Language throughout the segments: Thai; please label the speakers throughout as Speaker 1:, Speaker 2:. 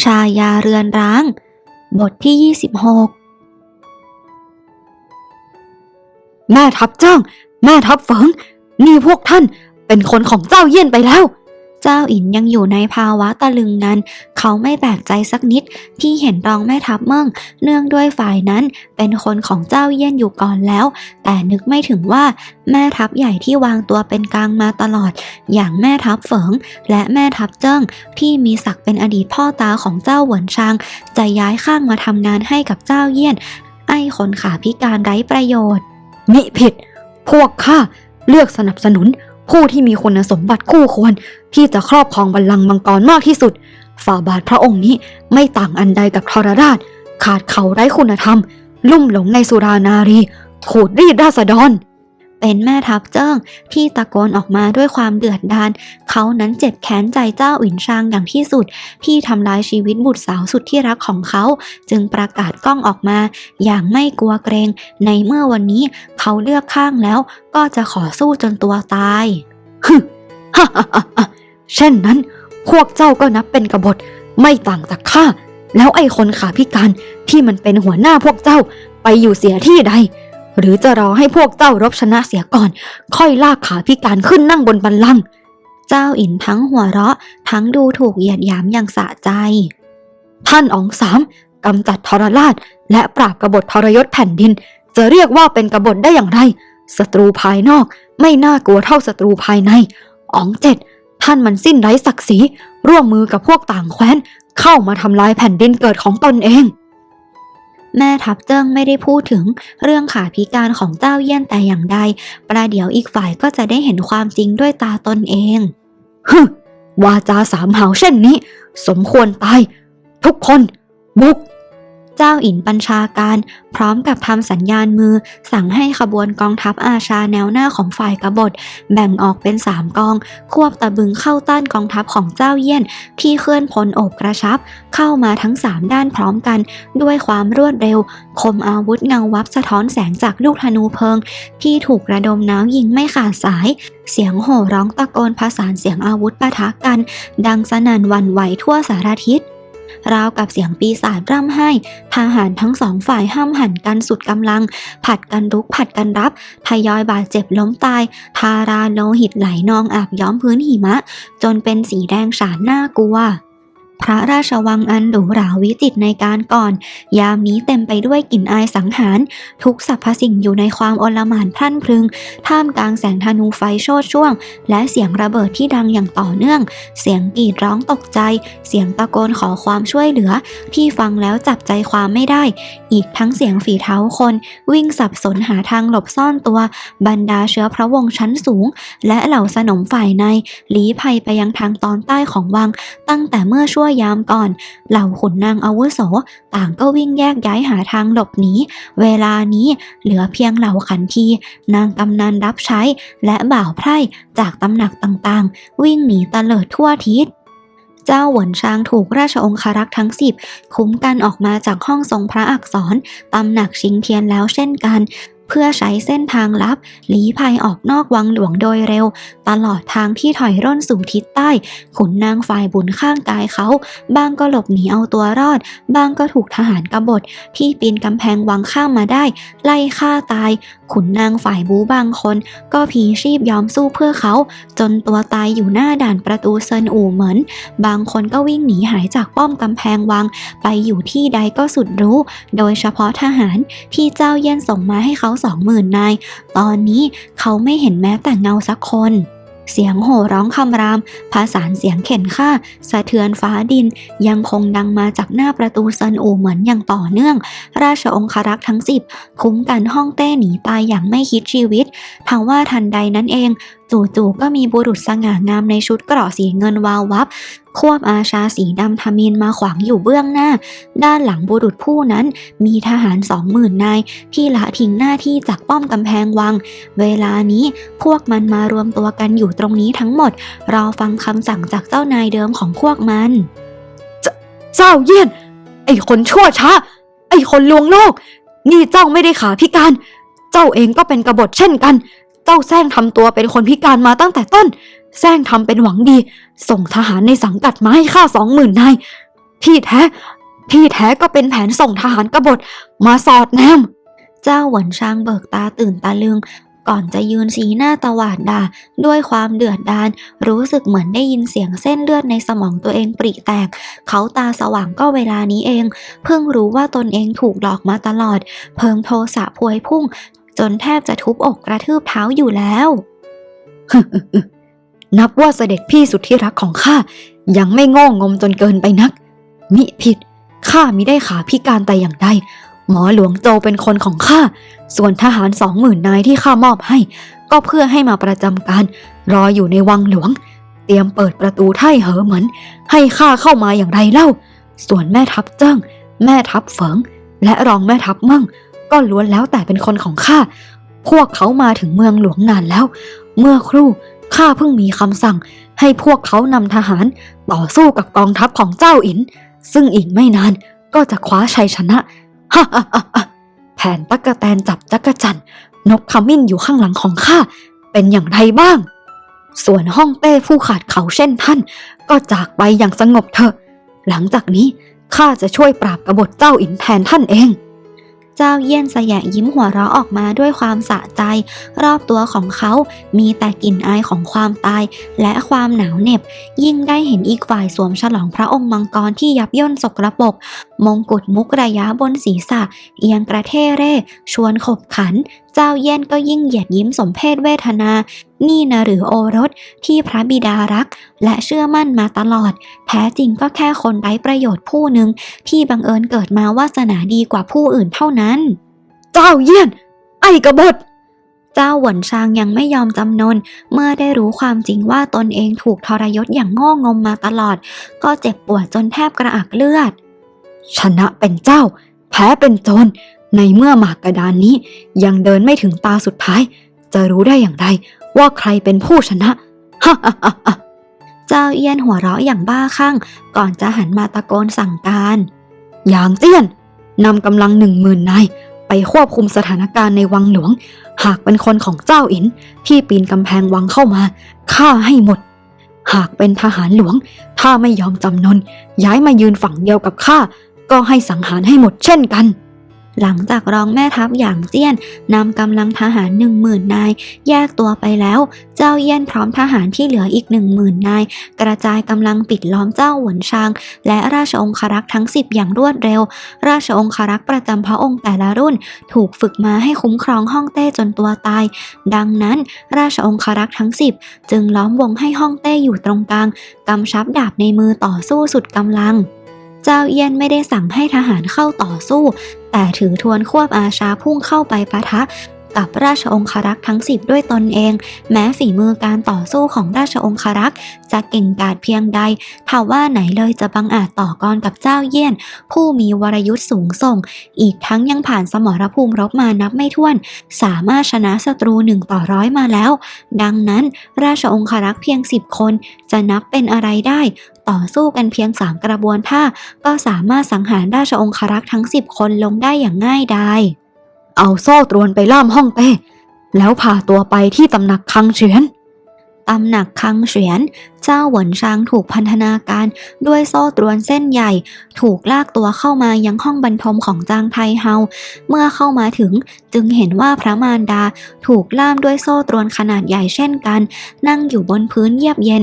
Speaker 1: ชายาเรือนร้าง บทที่ 26
Speaker 2: แม่ทัพเจ้าง แม่ทัพเฟิง นี่พวกท่านเป็นคนของเจ้าเยี่ยนไปแล้ว
Speaker 1: เจ้าอินยังอยู่ในภาวะตะลึงนั้น เขาไม่แปลกใจสักนิดที่เห็นรองแม่ทัพเมิ่งเนื่องด้วยฝ่ายนั้นเป็นคนของเจ้าเยี่ยนอยู่ก่อนแล้ว แต่นึกไม่ถึงว่าแม่ทัพใหญ่ที่วางตัวเป็นกลางมาตลอด อย่างแม่ทัพเฟิงและแม่ทัพเจิ้งที่มีศักดิ์เป็นอดีตพ่อตาของเจ้าหวนชาง จะย้ายข้างมาทำงานให้กับเจ้าเยี่ยน ไอ้คนขาพิการไร้ประโยชน์
Speaker 2: มิผิด พวกข้าเลือกสนับสนุน ผู้ที่มีคุณสมบัติคู่ควร ที่จะครอบครองบัลลังก์มังกรมากที่สุด ฝ่าบาทพระองค์นี้ไม่ต่างอันใดกับทรราช ขาดเขาไร้คุณธรรม ลุ่มหลงในสุรานารีขูดรีดราษฎร
Speaker 1: เป็นแม่ทัพเจิ้งที่ตะโกนออกมาด้วยความเดือดดาลเขานั้นเจ็บแค้นใจเจ้าอินชางอย่างที่สุด ที่ทำลายชีวิตบุตรสาวสุดที่รักของเขา จึงประกาศกล้องออกมา อย่างไม่กลัวเกรง ในเมื่อวันนี้เขาเลือกข้างแล้วก็จะขอสู้จนตัวตาย
Speaker 2: ฮึฮ่าฮ่าฮ่าเช่นนั้น พวกเจ้าก็นับเป็นกบฏไม่ต่างจากข้า แล้วไอ้คนขาพิการที่มันเป็นหัวหน้าพวกเจ้าไปอยู่เสียที่ใด หรือจะรอให้พวกเจ้ารบชนะเสียก่อน ค่อยลากขาพิการขึ้นนั่งบนบัลลังก์
Speaker 1: เจ้าอินทั้งหัวเราะ ทั้งดูถูกเหยียดหยามอย่างสะใจ
Speaker 2: ท่านอ๋องสามกำจัดทรราช และปราบกบฏทรยศแผ่นดิน จะเรียกว่าเป็นกบฏได้อย่างไร ศัตรูภายนอกไม่น่ากลัวเท่าศัตรูภายใน อ๋องเจ็ดท่านมันสิ้นไร้ศักดิ์ศรีร่วมมือกับพวกต่างแคว้น เข้ามาทำลายแผ่นดินเกิดของตนเอง
Speaker 1: แม่ทัพเจิ้งไม่ได้พูดถึงเรื่องขาพิการของเจ้าเยี่ยนแต่อย่างใด ประเดี๋ยวอีกฝ่ายก็จะได้เห็นความจริงด้วยตาตนเอง
Speaker 2: ฮึวาจาสามหาวเช่นนี้ สมควรตาย ทุกคน บุก
Speaker 1: เจ้าอินบัญชาการ พร้อมกับทำสัญญาณมือ สั่งให้ขบวนกองทัพอาชาแนวหน้าของฝ่ายกบฏ แบ่งออกเป็นสามกอง ควบตะบึงเข้าต้านกองทัพของเจ้าเยี่ยน ที่เคลื่อนพลโอบกระชับ เข้ามาทั้งสามด้านพร้อมกัน ด้วยความรวดเร็ว คมอาวุธเงาวับสะท้อนแสงจากลูกธนูเพลิง ที่ถูกระดมน้าวยิงไม่ขาดสาย เสียงโห่ร้องตะโกนผสานเสียงอาวุธปะทะกัน ดังสนั่นวันไหวทั่วสารทิศ ราวกับเสียงปีศาจร่ำไห้ ทหารทั้งสองฝ่ายห้ามหันกันสุดกำลัง ผัดกันรุกผัดกันรับ ทยอยบาดเจ็บล้มตาย ทาราโลหิตไหลนองอาบย้อมพื้นหิมะ จนเป็นสีแดงฉานน่ากลัว พระราชวังอันหรูหราวิจิตในการก่อน ยามนี้เต็มไปด้วยกลิ่นอายสังหาร ทุกสรรพสิ่งอยู่ในความโอลหม่านพรั่นพรึง ท่ามกลางแสงธนูไฟโชดช่วง และเสียงระเบิดที่ดังอย่างต่อเนื่อง เสียงกรีดร้องตกใจ เสียงตะโกนขอความช่วยเหลือ ที่ฟังแล้วจับใจความไม่ได้ อีกทั้งเสียงฝีเท้าคน วิ่งสับสนหาทางหลบซ่อนตัว บรรดาเชื้อพระวงศ์ชั้นสูง และเหล่าสนมฝ่ายในลี้ภัยไปยังทางตอนใต้ของวัง ตั้งแต่เมื่อช่วยยามก่อน เหล่าขุนนางอาวุโส ต่างก็วิ่งแยกย้ายหาทางหลบหนีเวลานี้เหลือเพียงเหล่าขันที นางกำนันรับใช้ และบ่าวไพร่จากตำหนักต่างๆ วิ่งหนีตะเลิดทั่วทิศเจ้าหวนช้างถูกราชองคารักษ์ทั้งสิบคุ้มกันออกมาจากห้องทรงพระอักษรตำหนักชิงเทียนแล้วเช่นกัน เพื่อใช้เส้นทางลับลี้ภัยออกนอกวังหลวงโดยเร็ว ตลอดทางที่ถอยร่นสู่ทิศใต้ ขุนนางฝ่ายบุญข้างกายเขา บางก็หลบหนีเอาตัวรอด บางก็ถูกทหารกบฏที่ปีนกำแพงวังข้ามมาได้ ไล่ฆ่าตาย ขุนนางฝ่ายบูบางคน ก็พีชีพยอมสู้เพื่อเขา จนตัวตายอยู่หน้าด่านประตูเซินอู่เหมือน บางคนก็วิ่งหนีหายจากป้อมกำแพงวัง ไปอยู่ที่ใดก็สุดรู้ โดยเฉพาะทหารที่เจ้าเย่นส่งมาให้เขาสองหมื่นนาย ตอนนี้เขาไม่เห็นแม้แต่เงาสักคน เสียงโห่ร้องคำรามภาษาเสียงเข็นฆ่า สะเทือนฟ้าดิน ยังคงดังมาจากหน้าประตูซันอูเหมือนอย่างต่อเนื่อง ราชองครักษ์ทั้งสิบคุ้มกันห้องเต้หนีตายอย่างไม่คิดชีวิตทว่าทันใดนั้นเอง จู่ๆก็มีบุรุษสง่างามในชุดเกราะสีเงินวาววับ ควบอาชาสีดำทมินมาขวางอยู่เบื้องหน้า ด้านหลังบุรุษผู้นั้นมีทหารสองหมื่นนาย ที่ละทิ้งหน้าที่จากป้อมกำแพงวัง เวลานี้พวกมันมารวมตัวกันอยู่ตรงนี้ทั้งหมด รอฟังคำสั่งจากเจ้านายเดิมของพวกมัน
Speaker 2: เจ้าเยี่ยน ไอ้คนชั่วช้า ไอ้คนลวงโลก นี่เจ้าไม่ได้ขาพิการ เจ้าเองก็เป็นกบฏเช่นกันเจ้าแซงทำตัวเป็นคนพิการมาตั้งแต่ต้น แซงทำเป็นหวังดี ส่งทหารในสังกัดมาให้ข้าสองหมื่นนาย ที่แท้ ที่แท้ก็เป็นแผนส่งทหารกบฏมาสอดแนม
Speaker 1: เจ้าหวนชางเบิกตาตื่นตาลึง ก่อนจะยืนสีหน้าตวาดด่า ด้วยความเดือดดาลรู้สึกเหมือนได้ยินเสียงเส้นเลือดในสมองตัวเองปริแตก เขาตาสว่างก็เวลานี้เอง เพิ่งรู้ว่าตนเองถูกหลอกมาตลอด เพิงโทสะพวยพุ่ง จนแทบจะทุบอกกระทืบเท้าอยู่แล้ว
Speaker 2: นับว่าเสด็จพี่สุดที่รักของข้ายังไม่โง่งมจนเกินไปนัก มิผิดข้ามิได้ขาพิการแต่อย่างใดหมอหลวงโจเป็นคนของข้า ส่วนทหารสองหมื่นนายที่ข้ามอบให้ ก็เพื่อให้มาประจำการ รออยู่ในวังหลวง เตรียมเปิดประตูไถ่เหอเหมือน ให้ข้าเข้ามาอย่างไรเล่า ส่วนแม่ทัพเจิ้งแม่ทัพเฟิง และรองแม่ทัพมั่ง ก็ล้วนแล้วแต่เป็นคนของข้า พวกเขามาถึงเมืองหลวงนานแล้ว เมื่อครู่ข้าเพิ่งมีคำสั่ง ให้พวกเขานำทหารต่อสู้กับกองทัพของเจ้าอิน ซึ่งอีกไม่นานก็จะคว้าชัยชนะฮ่าฮ่าฮ่าแผนตักกะแตนจับจักรจันนกขมิ้นอยู่ข้างหลังของข้า เป็นอย่างไรบ้าง ส่วนห้องเต้ผู้ขาดเขาเช่นท่าน ก็จากไปอย่างสงบเถอะ หลังจากนี้ข้าจะช่วยปราบกบฏเจ้าอินแทนท่านเอง
Speaker 1: เจ้าเยี่ยนสยะยิ้มหัวเราะออกมาด้วยความสะใจ รอบตัวของเขามีแต่กลิ่นอายของความตาย และความหนาวเหน็บ ยิ่งได้เห็นอีกฝ่ายสวมฉลองพระองค์มังกรที่ยับย่นสกรปก มงกุฎมุกระยะบนศีรษะ เอียงกระเทเร่ ชวนขบขันเจ้าเยี่ยนก็ยิ่งเหยียดยิ้มสมเพศเวทนา นี่นะหรือโอรสที่พระบิดารัก และเชื่อมั่นมาตลอด แท้จริงก็แค่คนไร้ประโยชน์ผู้หนึ่งที่บังเอิญเกิดมาวาสนาดีกว่าผู้อื่นเท่านั้น
Speaker 2: เจ้าเยี่ยน ไอ้กบฏ
Speaker 1: เจ้าหวนชางยังไม่ยอมจำนน เมื่อได้รู้ความจริงว่าตนเองถูกทรยศอย่างโง่งมมาตลอด ก็เจ็บปวดจนแทบกระอักเลือด
Speaker 2: ชนะเป็นเจ้า แพ้เป็นโจร ในเมื่อหมากกระดานนี้ยังเดินไม่ถึงตาสุดท้าย จะรู้ได้อย่างไร ว่าใครเป็นผู้ชนะฮ่าฮ่าฮ่า
Speaker 1: เจ้าเอี้ยนหัวเราะอย่างบ้าคลั่ง ก่อนจะหันมาตะโกนสั่งการ
Speaker 2: หยางเจี้ยนนำกำลังหนึ่งหมื่นนายไปควบคุมสถานการณ์ในวังหลวง หากเป็นคนของเจ้าอินที่ปีนกำแพงวังเข้ามาฆ่าให้หมด หากเป็นทหารหลวง ถ้าไม่ยอมจำนน ย้ายมายืนฝั่งเดียวกับข้าก็ให้สังหารให้หมดเช่นกัน
Speaker 1: หลังจากรองแม่ทัพอย่างเจี้ยนนำกำลังทหารหนึ่งหมื่นนาย แยกตัวไปแล้ว เจ้าเยี่ยนพร้อมทหารที่เหลืออีกหนึ่งหมื่นนาย กระจายกำลังปิดล้อมเจ้าหวนชาง และราชองครักษ์ทั้งสิบอย่างรวดเร็ว ราชองครักษ์ประจำพระองค์แต่ละรุ่น ถูกฝึกมาให้คุ้มครองฮ่องเต้จนตัวตาย ดังนั้น ราชองครักษ์ทั้งสิบจึงล้อมวงให้ฮ่องเต้อยู่ตรงกลางกำชับดาบในมือต่อสู้สุดกำลังเจ้าเอี้ยนไม่ได้สั่งให้ทหารเข้าต่อสู้ แต่ถือทวนควบอาชาพุ่งเข้าไปปะทะกับราชองครักษ์ทั้งสิบด้วยตนเอง แม้ฝีมือการต่อสู้ของราชองครักษ์จะเก่งกาจเพียงใดถ้าว่าไหนเลยจะบังอาจต่อกรกับเจ้าเยี่ยน ผู้มีวรยุทธ์สูงส่ง อีกทั้งยังผ่านสมรภูมิรบมานับไม่ถ้วน สามารถชนะศัตรูหนึ่งต่อร้อยมาแล้ว ดังนั้น ราชองครักษ์เพียงสิบคนจะนับเป็นอะไรได้ ต่อสู้กันเพียงสามกระบวนท่า ก็สามารถสังหารราชองครักษ์ทั้งสิบคนลงได้อย่างง่ายดาย
Speaker 2: เอาโซ่ตรวนไปล่ามห้องเต้แล้วพาตัวไปที่ตำหนักคังเฉียน
Speaker 1: ตำหนักคังเฉียน เจ้าหวนชางถูกพันธนาการด้วยโซ่ตรวนเส้นใหญ่ ถูกลากตัวเข้ามายังห้องบรรทมของจางไทเฮา เมื่อเข้ามาถึงจึงเห็นว่าพระมารดาถูกล่ามด้วยโซ่ตรวนขนาดใหญ่เช่นกัน นั่งอยู่บนพื้นเยียบเย็น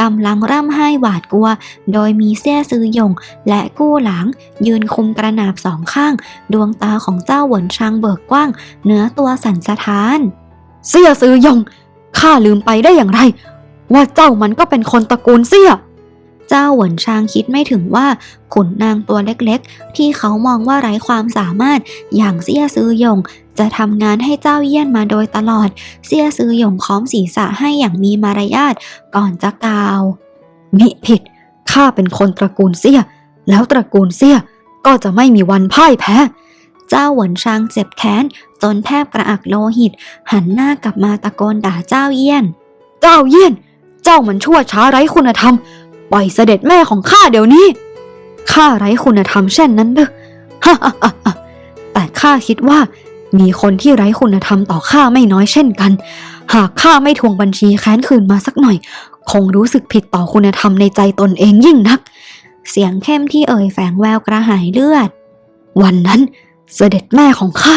Speaker 1: กำลังร่ำไห้หวาดกลัว โดยมีเสี้ยซือหยงและกู้หลัง ยืนคุมกระนาบสองข้าง ดวงตาของเจ้าหวนชางเบิกกว้าง เนื้อตัวสั่นสะท้าน
Speaker 2: เสี่ยซือยงข้าลืมไปได้อย่างไร ว่าเจ้ามันก็เป็นคนตระกูลเสี่ย
Speaker 1: เจ้าหวนชางคิดไม่ถึงว่า ขุนนางตัวเล็กๆ ที่เขามองว่าไร้ความสามารถอย่างเสียซือยง จะทำงานให้เจ้าเยี่ยนมาโดยตลอดเสียซือยงค้อมศีรษะให้อย่างมีมารยาทก่อนจะกล่าว
Speaker 2: มิผิดข้าเป็นคนตระกูลเสี่ย แล้วตระกูลเสี่ยก็จะไม่มีวันพ่ายแพ้
Speaker 1: เจ้าหวนชางเจ็บแค้นจนแทบกระอักโลหิต หันหน้ากลับมาตะโกนด่าเจ้าเยี่ยน
Speaker 2: เจ้าเยี่ยน เจ้ามันชั่วช้าไร้คุณธรรม ปล่อยเสด็จแม่ของข้าเดี๋ยวนี้ ข้าไร้คุณธรรมเช่นนั้นเด้อฮ่าแต่ข้าคิดว่า มีคนที่ไร้คุณธรรมต่อข้าไม่น้อยเช่นกัน หากข้าไม่ทวงบัญชีแค้นคืนมาสักหน่อย คงรู้สึกผิดต่อคุณธรรมในใจตนเองยิ่งนัก
Speaker 1: เสียงเข้มที่เอ่ยแฝงแววกระหายเลือด
Speaker 2: วันนั้นเสด็จแม่ของข้า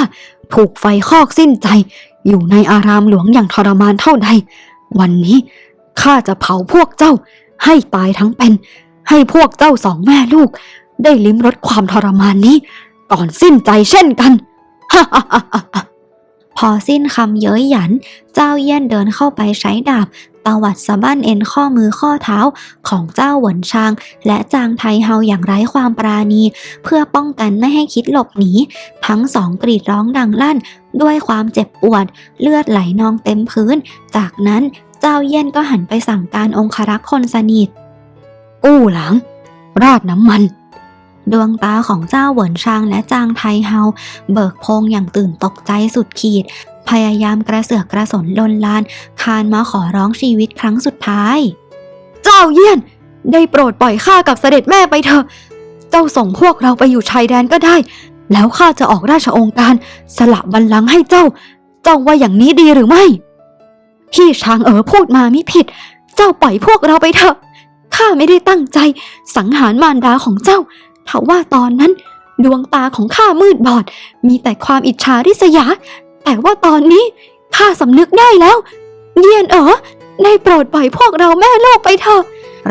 Speaker 2: ถูกไฟคอกสิ้นใจ อยู่ในอารามหลวงอย่างทรมานเท่าใด วันนี้ข้าจะเผาพวกเจ้า ให้ตายทั้งเป็น ให้พวกเจ้าสองแม่ลูก ได้ลิ้มรสความทรมานนี้ก่อนสิ้นใจเช่นกันฮ่า
Speaker 1: พอสิ้นคำเย้ยหยัน เจ้าเยี่ยนเดินเข้าไปใช้ดาบตวัดสะบั้นเอ็นข้อมือข้อเท้าของเจ้าหวนชาง และจางไทเฮาอย่างไร้ความปราณี เพื่อป้องกันไม่ให้คิดหลบหนี ทั้งสองกรีดร้องดังลั่น ด้วยความเจ็บปวด เลือดไหลนองเต็มพื้น จากนั้น เจ้าเยี่ยนก็หันไปสั่งการองครักษ์คนสนิท
Speaker 2: กู้หลัง ราดน้ำมัน
Speaker 1: ดวงตาของเจ้าเหวินชางและจางไทเฮา เบิกโพงอย่างตื่นตกใจสุดขีด พยายามกระเสือกกระสนลนลาน คานมาขอร้องชีวิตครั้งสุดท้าย
Speaker 2: เจ้าเยี่ยน ได้โปรดปล่อยข้ากับเสด็จแม่ไปเถอะ เจ้าส่งพวกเราไปอยู่ชายแดนก็ได้ แล้วข้าจะออกราชองค์การ สละบัลลังก์ให้เจ้า เจ้าว่าอย่างนี้ดีหรือไม่ พี่ช้างเอ๋อพูดมามิผิด เจ้าปล่อยพวกเราไปเถอะ ข้าไม่ได้ตั้งใจ สังหารมารดาของเจ้าเทว่าตอนนั้น ดวงตาของข้ามืดบอด มีแต่ความอิจฉาริษยา แต่ว่าตอนนี้ข้าสำนึกได้แล้ว เยียนเอ๋อได้โปรดปล่อยพวกเราแม่ลูกไปเถอะ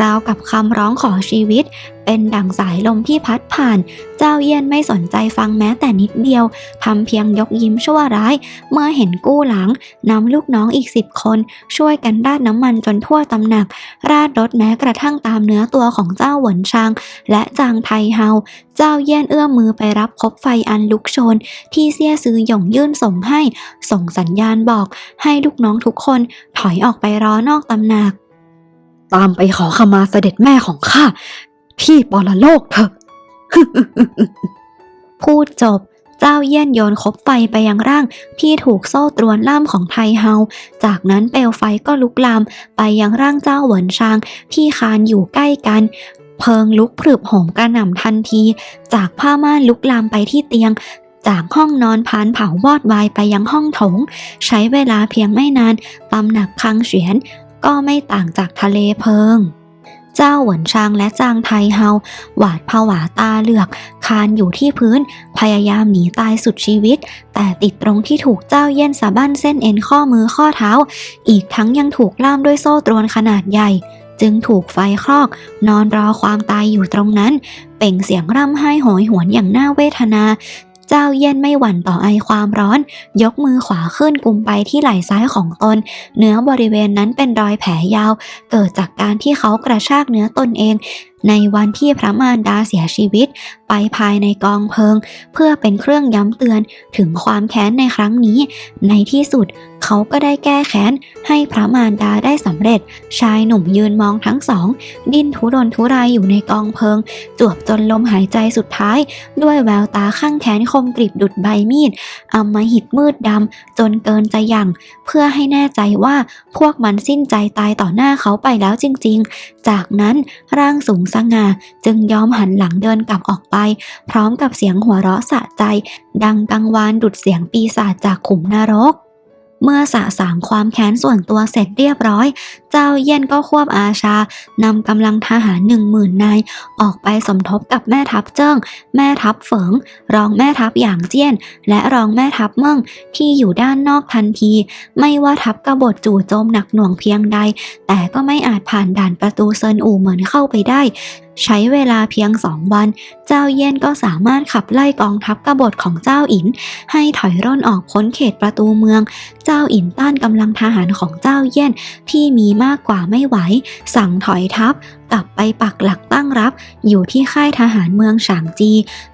Speaker 1: ราวกับคำร้องขอชีวิต เป็นดั่งสายลมที่พัดผ่าน เจ้าเยี่ยนไม่สนใจฟังแม้แต่นิดเดียวทำเพียงยกยิ้มชั่วร้าย เมื่อเห็นกู้หลังนำลูกน้องอีกสิบคน ช่วยกันราดน้ำมันจนทั่วตำหนัก ราดรถแม้กระทั่งตามเนื้อตัวของเจ้าหวนชาง และจางไทเฮา เจ้าเยี่ยนเอื้อมมือไปรับคบไฟอันลุกโชน ที่เสียซื้อหย่งยื่นส่งให้ ส่งสัญญาณบอก ให้ลูกน้องทุกคนถอยออกไปรอนอกตำหนัก
Speaker 2: ตามไปขอขมาเสด็จแม่ของข้าที่ปรโลกเถอะ
Speaker 1: พูดจบเจ้าเยี่ยนโยนคบไฟไปยังร่างที่ถูกโซ่ตรวนล่ามของไทเฮา จากนั้นเปลวไฟก็ลุกลามไปยังร่างเจ้าเหวินชางที่คานอยู่ใกล้กัน เพลิงลุกพรึบโหมกระหน่ำทันที จากผ้าม่านลุกลามไปที่เตียง จากห้องนอนพานเผาวอดวายไปยังห้องโถง ใช้เวลาเพียงไม่นานตำหนักคังเฉียน ก็ไม่ต่างจากทะเลเพิง เจ้าหวนชางและจางไทเฮาหวาดผวาตาเหลือก คานอยู่ที่พื้น พยายามหนีตายสุดชีวิต แต่ติดตรงที่ถูกเจ้าเยี่ยนสะบั้นเส้นเอ็นข้อมือข้อเท้า อีกทั้งยังถูกล่ามด้วยโซ่ตรวนขนาดใหญ่จึงถูกไฟคลอก นอนรอความตายอยู่ตรงนั้น เป่งเสียงร่ำไห้โหยหวนอย่างน่าเวทนา เจ้าเยี่ยนไม่หวั่นต่อไอความร้อน ยกมือขวาขึ้นกุมไปที่ไหล่ซ้ายของตน เนื้อบริเวณนั้นเป็นรอยแผลยาว เกิดจากการที่เขากระชากเนื้อตนเองในวันที่พระมารดาเสียชีวิตไปภายในกองเพลิง เพื่อเป็นเครื่องย้ำเตือนถึงความแค้นในครั้งนี้ ในที่สุดเขาก็ได้แก้แค้นให้พระมารดาได้สำเร็จ ชายหนุ่มยืนมองทั้งสอง ดิ้นทุรนทุรายอยู่ในกองเพลิง จวบจนลมหายใจสุดท้าย ด้วยแววตาข้างแขนคมกริบดุดใบมีดอำมหิตมืดดำจนเกินจะยังเพื่อให้แน่ใจว่าพวกมันสิ้นใจตายต่อหน้าเขาไปแล้วจริง ๆ จากนั้นร่างสูงสง่าจึงยอมหันหลังเดินกลับออกไป พร้อมกับเสียงหัวเราะสะใจ ดังกังวานดุดเสียงปีศาจจากขุมนรก เมื่อสะสางความแค้นส่วนตัวเสร็จเรียบร้อย เจ้าเยี่ยนก็ควบอาชานำกำลังทหารหนึ่งหมื่นนายออกไปสมทบกับแม่ทัพเจิ้ง แม่ทัพเฝิง รองแม่ทัพหยางเจี้ยน และรองแม่ทัพเมิ่งที่อยู่ด้านนอกทันที ไม่ว่าทัพกบฏจู่โจมหนักหน่วงเพียงใด แต่ก็ไม่อาจผ่านด่านประตูเซินอู่เหมือนเข้าไปได้ ใช้เวลาเพียงสองวัน เจ้าเย็นก็สามารถขับไล่กองทัพกบฏของเจ้าอิน ให้ถอยร่นออกพ้นเขตประตูเมือง เจ้าอินต้านกำลังทหารของเจ้าเย็นที่มีมากกว่าไม่ไหว สั่งถอยทัพกลับไปปักหลักตั้งรับ อยู่ที่ค่ายทหารเมืองฉางจี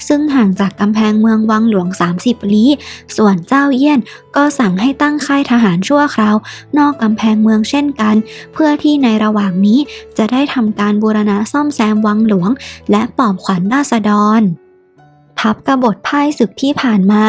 Speaker 1: ซึ่งห่างจากกำแพงเมืองวังหลวง 30 ลี้ ส่วนเจ้าเยี่ยนก็สั่งให้ตั้งค่ายทหารชั่วคราว นอกกำแพงเมืองเช่นกัน เพื่อที่ในระหว่างนี้จะได้ทำการบูรณะซ่อมแซมวังหลวง และปลอบขวัญราษฎรทัพกบฏพ่ายศึกที่ผ่านมา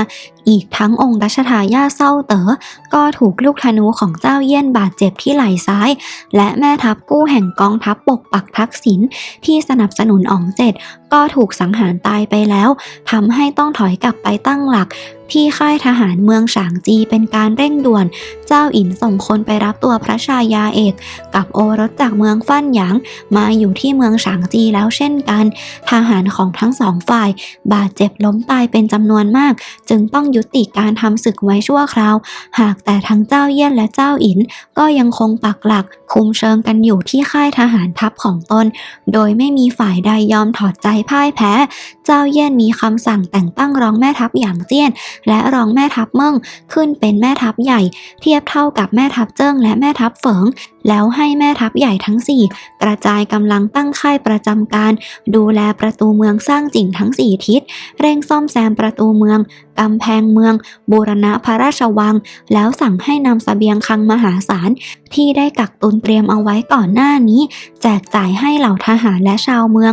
Speaker 1: อีกทั้งองค์รัชทายาทเศร้าเต๋อก็ถูกลูกธนูของเจ้าเยี่ยนบาดเจ็บที่ไหล่ซ้าย และแม่ทัพกู้แห่งกองทัพปกปักทักษิณที่สนับสนุนอ๋องเจ็ดก็ถูกสังหารตายไปแล้วทำให้ต้องถอยกลับไปตั้งหลัก ที่ค่ายทหารเมืองฉางจีเป็นการเร่งด่วน เจ้าอินส่งคนไปรับตัวพระชายาเอก กับโอรสจากเมืองฟั่นหยาง มาอยู่ที่เมืองฉางจีแล้วเช่นกัน ทหารของทั้งสองฝ่าย บาดเจ็บล้มตายเป็นจำนวนมาก จึงต้องยุติการทำศึกไว้ชั่วคราว หากแต่ทั้งเจ้าเยี่ยนและเจ้าอินก็ยังคงปักหลัก คุมเชิงกันอยู่ที่ค่ายทหารทัพของตน โดยไม่มีฝ่ายใดยอมถอดใจพ่ายแพ้ เจ้าเยี่ยนมีคำสั่งแต่งตั้งรองแม่ทัพอย่างเจี้ยน และรองแม่ทัพเมิ่งขึ้นเป็นแม่ทัพใหญ่ เทียบเท่ากับแม่ทัพเจิ้งและแม่ทัพเฟิงแล้วให้แม่ทัพใหญ่ทั้ง 4 กระจายกำลังตั้งค่ายประจำการ ดูแลประตูเมืองสร้างจิ่งทั้ง 4 ทิศ เร่งซ่อมแซมประตูเมืองกำแพงเมืองบูรณะพระราชวัง แล้วสั่งให้นำเสบียงคังมหาศาล ที่ได้กักตุนเตรียมเอาไว้ก่อนหน้านี้ แจกจ่ายให้เหล่าทหารและชาวเมือง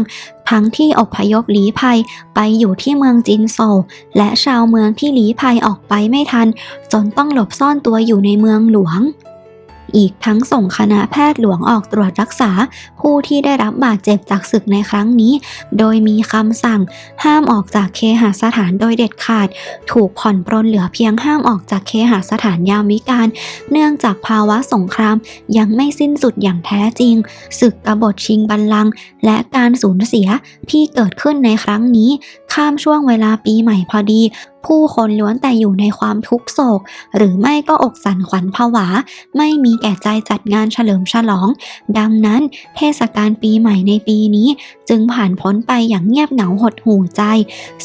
Speaker 1: ทั้งที่อพยพลี้ภัยไปอยู่ที่เมืองจินโซ และชาวเมืองที่หลีภัยออกไปไม่ทัน จนต้องหลบซ่อนตัวอยู่ในเมืองหลวง อีกทั้งส่งคณะแพทย์หลวงออกตรวจรักษา ผู้ที่ได้รับบาดเจ็บจากศึกในครั้งนี้ โดยมีคำสั่งห้ามออกจากเคหสถานโดยเด็ดขาด ถูกผ่อนปรนเหลือเพียงห้ามออกจากเคหสถานยามวิกาลเนื่องจากภาวะสงครามยังไม่สิ้นสุดอย่างแท้จริง ศึกกบฏชิงบัลลังก์และการสูญเสียที่เกิดขึ้นในครั้งนี้ ข้ามช่วงเวลาปีใหม่พอดี ผู้คนล้วนแต่อยู่ในความทุกโศก หรือไม่ก็อกสั่นขวัญผวา ไม่มีแก่ใจจัดงานเฉลิมฉลอง ดังนั้นเทศกาลปีใหม่ในปีนี้ จึงผ่านพ้นไปอย่างเงียบเหงาหดหู่ใจ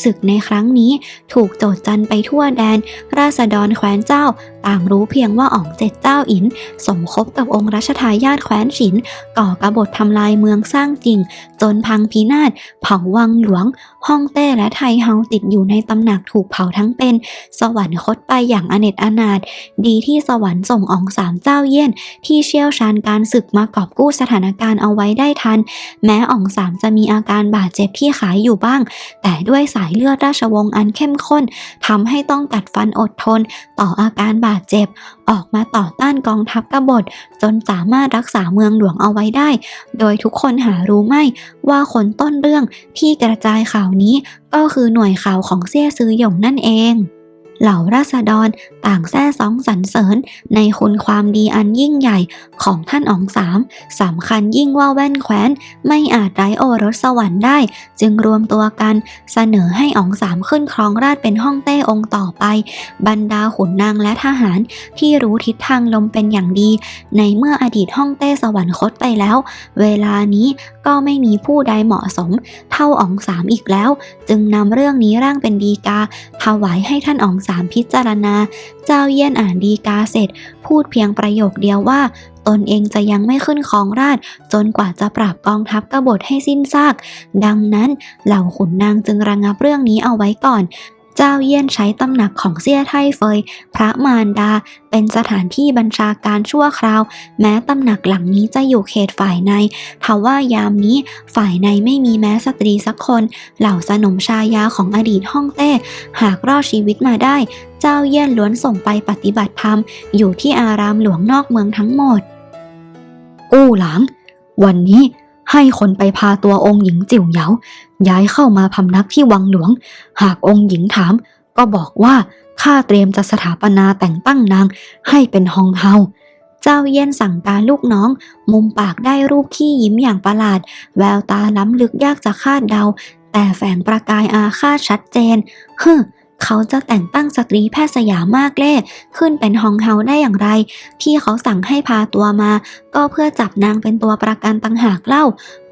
Speaker 1: ศึกในครั้งนี้ถูกโจดจันไปทั่วแดน ราษฎรแคว้นเจ้า ต่างรู้เพียงว่าอ๋องเจ็ดเจ้าอิน สมคบกับองค์รัชทายาทแคว้นฉิน ก่อกบฏทำลายเมืองสร้างจริง จนพังพินาศ เผาวังหลวง ฮ่องเต้และไทเฮาติดอยู่ในตำหนักถูกเผาทั้งเป็น สวรรคตไปอย่างอเนจอนาถดีที่สวรรค์ส่งอองสามเจ้าเยี่ยน ที่เชี่ยวชาญการศึกมากอบกู้สถานการณ์เอาไว้ได้ทัน แม้อองสามจะมีอาการบาดเจ็บที่ขายอยู่บ้าง แต่ด้วยสายเลือดราชวงศ์อันเข้มข้นทำให้ต้องกัดฟันอดทน ต่ออาการบาดเจ็บ ออกมาต่อต้านกองทัพกบฏ จนสามารถรักษาเมืองหลวงเอาไว้ได้ โดยทุกคนหารู้ไม่ว่าคนต้นเรื่องที่กระจายข่าวนี้ก็คือหน่วยข่าวของเซี่ยซือหยงนั่นเอง เหล่าราษฎรต่างแซ่ซองสรรเสริญในคุณความดีอันยิ่งใหญ่ของท่านอ๋องสามสำคัญยิ่งว่าแว่นแคว้น ไม่อาจไร้โอรสสวรรค์ได้ จึงรวมตัวกันเสนอให้อ๋องสามขึ้นครองราชเป็นฮ่องเต้องค์ต่อไป บรรดาขุนนางและทหารที่รู้ทิศทางลมเป็นอย่างดี ในเมื่ออดีตฮ่องเต้สวรรคตไปแล้ว เวลานี้ก็ไม่มีผู้ใดเหมาะสม เท่าอ๋องสามอีกแล้ว จึงนำเรื่องนี้ร่างเป็นดีกาถวายให้ท่านอ๋องสามพิจารณา เจ้าเยี่ยนอ่านดีกาเสร็จ พูดเพียงประโยคเดียวว่า ตนเองจะยังไม่ขึ้นของราช จนกว่าจะปราบกองทัพกบฏให้สิ้นซาก ดังนั้นเหล่าขุนนางจึงระงับเรื่องนี้เอาไว้ก่อน เจ้าเยี่ยนใช้ตำหนักของเซี่ยไทเฟย พระมารดา เป็นสถานที่บัญชาการชั่วคราว แม้ตำหนักหลังนี้จะอยู่เขตฝ่ายในทว่ายามนี้ฝ่ายในไม่มีแม้สตรีสักคน เหล่าสนมชายาของอดีตฮ่องเต้ หากรอดชีวิตมาได้ เจ้าเยี่ยนล้วนส่งไปปฏิบัติธรรม อยู่ที่อารามหลวงนอกเมืองทั้งหมด
Speaker 2: กู้หลางวันนี้ให้คนไปพาตัวองค์หญิงจิ๋วเหยา ย้ายเข้ามาพำนักที่วังหลวง หากองค์หญิงถาม ก็บอกว่าข้าเตรียมจะสถาปนาแต่งตั้งนางให้เป็นฮองเฮา
Speaker 1: เจ้าเยี่ยนสั่งการลูกน้อง มุมปากได้รูปขี้ยิ้มอย่างประหลาด แววตาล้ำลึกยากจะคาดเดา แต่แฝงประกายอาฆาตชัดเจนฮึม เขาจะแต่งตั้งสตรีแพทย์สยามมากเล่ขึ้นเป็นฮองเฮาได้อย่างไรที่เขาสั่งให้พาตัวมา ก็เพื่อจับนางเป็นตัวประกันตั้งหากเล่า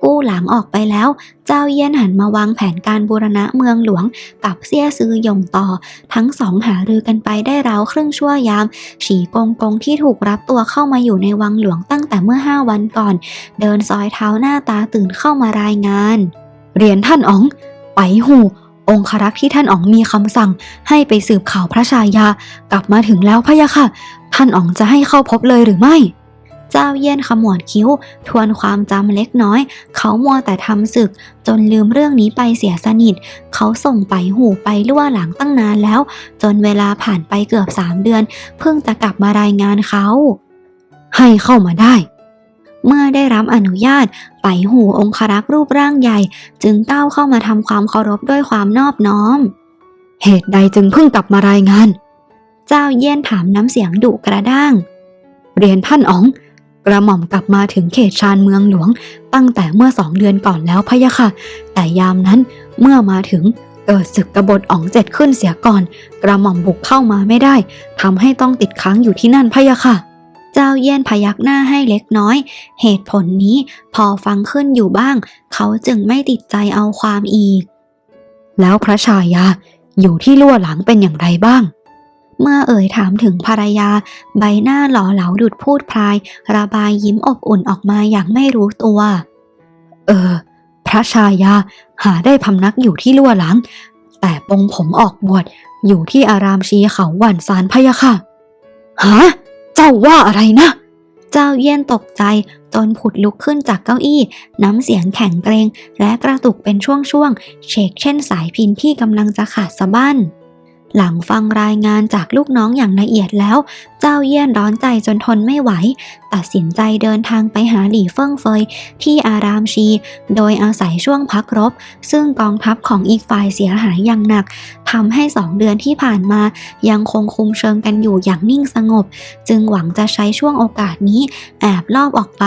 Speaker 1: กู้หลังออกไปแล้ว เจ้าเยี่ยนหันมาวางแผนการบูรณะเมืองหลวง กับเซี่ยซือหยงต่อ ทั้งสองหารือกันไปได้ราวครึ่งชั่วยาม ฉีกงกงที่ถูกรับตัวเข้ามาอยู่ในวังหลวงตั้งแต่เมื่อห้าวันก่อน เดินซอยเท้าหน้าตาตื่นเข้ามารายงาน
Speaker 2: เรียนท่านอ๋อง ไปหู องครักษ์ที่ท่านอ๋องมีคำสั่ง ให้ไปสืบข่าวพระชายากลับมาถึงแล้วพะยะค่ะ ท่านอ๋องจะให้เข้าพบเลยหรือไม่
Speaker 1: เจ้าเยี่ยนขมวดคิ้ว ทวนความจำเล็กน้อย เขามัวแต่ทำศึก จนลืมเรื่องนี้ไปเสียสนิท เขาส่งไปหูไปล่วหลังตั้งนานแล้ว จนเวลาผ่านไปเกือบสามเดือน เพิ่งจะกลับมารายงานเขา
Speaker 2: ให้เข้ามาได้
Speaker 1: เมื่อได้รับอนุญาต ไปหูองครักษ์รูปร่างใหญ่ จึงก้าวเข้ามาทำความเคารพด้วยความนอบน้อม
Speaker 2: เหตุใดจึงเพิ่งกลับมารายงาน
Speaker 1: เจ้าเยี่ยนถามน้ำเสียงดุกระด้าง
Speaker 2: เรียนท่านอ๋อง กระหม่อมกลับมาถึงเขตชานเมืองหลวง ตั้งแต่เมื่อสองเดือนก่อนแล้วพะยะค่ะ แต่ยามนั้นเมื่อมาถึงเกิดศึกกบฏอ๋องเจ็ดขึ้นเสียก่อน กระหม่อมบุกเข้ามาไม่ได้ทำให้ต้องติดค้างอยู่ที่นั่นพะยะค่ะ
Speaker 1: เจ้าเยี่ยนพยักหน้าให้เล็กน้อย เหตุผลนี้พอฟังขึ้นอยู่บ้าง เขาจึงไม่ติดใจเอาความอีก
Speaker 2: แล้วพระชายาอยู่ที่ลั่วหลังเป็นอย่างไรบ้าง
Speaker 1: เมื่อเอ่ยถามถึงภรรยา ใบหน้าหล่อเหลาดุดพูดพลาย ระบายยิ้มอบอุ่นออกมาอย่างไม่รู้ตัว
Speaker 2: เออ พระชายาหาได้พำนักอยู่ที่ลั่วหลัง แต่ปงผมออกบวชอยู่ที่อารามชีเขาหวันซานพะยะค่ะฮะ เจ้าว่าอะไรนะ
Speaker 1: เจ้าเยี่ยนตกใจจนผุดลุกขึ้นจากเก้าอี้ น้ำเสียงแข็งเกรง และกระตุกเป็นช่วงๆเชกเช่นสายพินที่กำลังจะขาดสะบั้นหลังฟังรายงานจากลูกน้องอย่างละเอียดแล้ว เจ้าเยี่ยนร้อนใจจนทนไม่ไหว ตัดสินใจเดินทางไปหาหลี่เฟิ่งเฟยที่อารามชี โดยอาศัยช่วงพักรบ ซึ่งกองทัพของอีกฝ่ายเสียหายอย่างหนัก ทำให้สองเดือนที่ผ่านมา ยังคงคุมเชิงกันอยู่อย่างนิ่งสงบ จึงหวังจะใช้ช่วงโอกาสนี้แอบลอบออกไป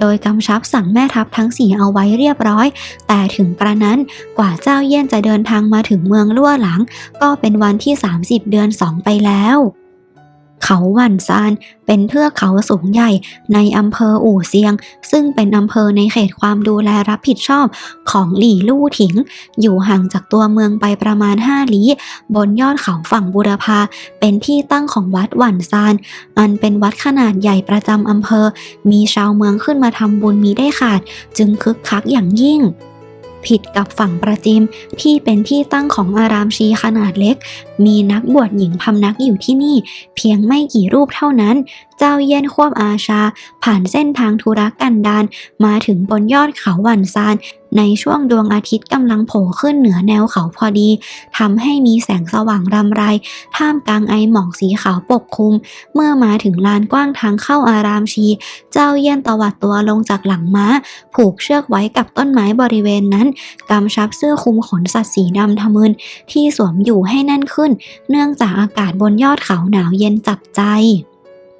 Speaker 1: โดยกำชับสั่งแม่ทัพทั้งสี่เอาไว้เรียบร้อย แต่ถึงกระนั้นกว่าเจ้าเยี่ยนจะเดินทางมาถึงเมืองลั่วหลัง ก็เป็นวันที่ 30 เดือนสองไปแล้ว เขาหวันซาน เป็นเทือกเขาสูงใหญ่ในอำเภออู่เซียง ซึ่งเป็นอำเภอในเขตความดูแลรับผิดชอบของหลี่ลู่ถิง อยู่ห่างจากตัวเมืองไปประมาณ 5 ลี้ บนยอดเขาฝั่งบูรพา เป็นที่ตั้งของวัดหวันซาน อันเป็นวัดขนาดใหญ่ประจำอำเภอ มีชาวเมืองขึ้นมาทำบุญมีได้ขาด จึงคึกคักอย่างยิ่ง ผิดกับฝั่งประจิมที่เป็นที่ตั้งของอารามชีขนาดเล็ก มีนักบวชหญิงพำนักอยู่ที่นี่ เพียงไม่กี่รูปเท่านั้น เจ้าเย็นควบอาชา ผ่านเส้นทางธุรกันดารมาถึงบนยอดเขาหวันซาน ในช่วงดวงอาทิตย์กำลังโผล่ขึ้นเหนือแนวเขาพอดีทำให้มีแสงสว่างรำไร ท่ามกลางไอหมอกสีขาวปกคลุม เมื่อมาถึงลานกว้างทางเข้าอารามชี เจ้าเยี่ยนตวัดตัวลงจากหลังม้า ผูกเชือกไว้กับต้นไม้บริเวณนั้นกำชับเสื้อคลุมขนสัตว์สีดำทะมึนที่สวมอยู่ให้แน่นขึ้น เนื่องจากอากาศบนยอดเขาหนาวเย็นจับใจ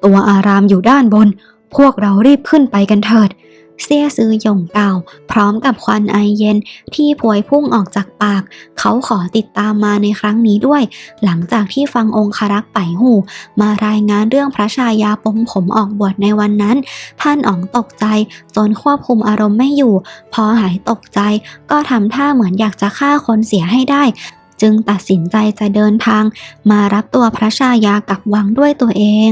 Speaker 2: ตัวอารามอยู่ด้านบน พวกเรารีบขึ้นไปกันเถิด
Speaker 1: เสี้ยซื้อหย่งเก่า พร้อมกับควันไอเย็นที่พวยพุ่งออกจากปาก เขาขอติดตามมาในครั้งนี้ด้วย หลังจากที่ฟังองครักษ์ไปหู มารายงานเรื่องพระชายาปงผมออกบวชในวันนั้น ท่านอ๋องตกใจ จนควบคุมอารมณ์ไม่อยู่ พอหายตกใจ ก็ทำท่าเหมือนอยากจะฆ่าคนเสียให้ได้จึงตัดสินใจจะเดินทาง มารับตัวพระชายากลับวังด้วยตัวเอง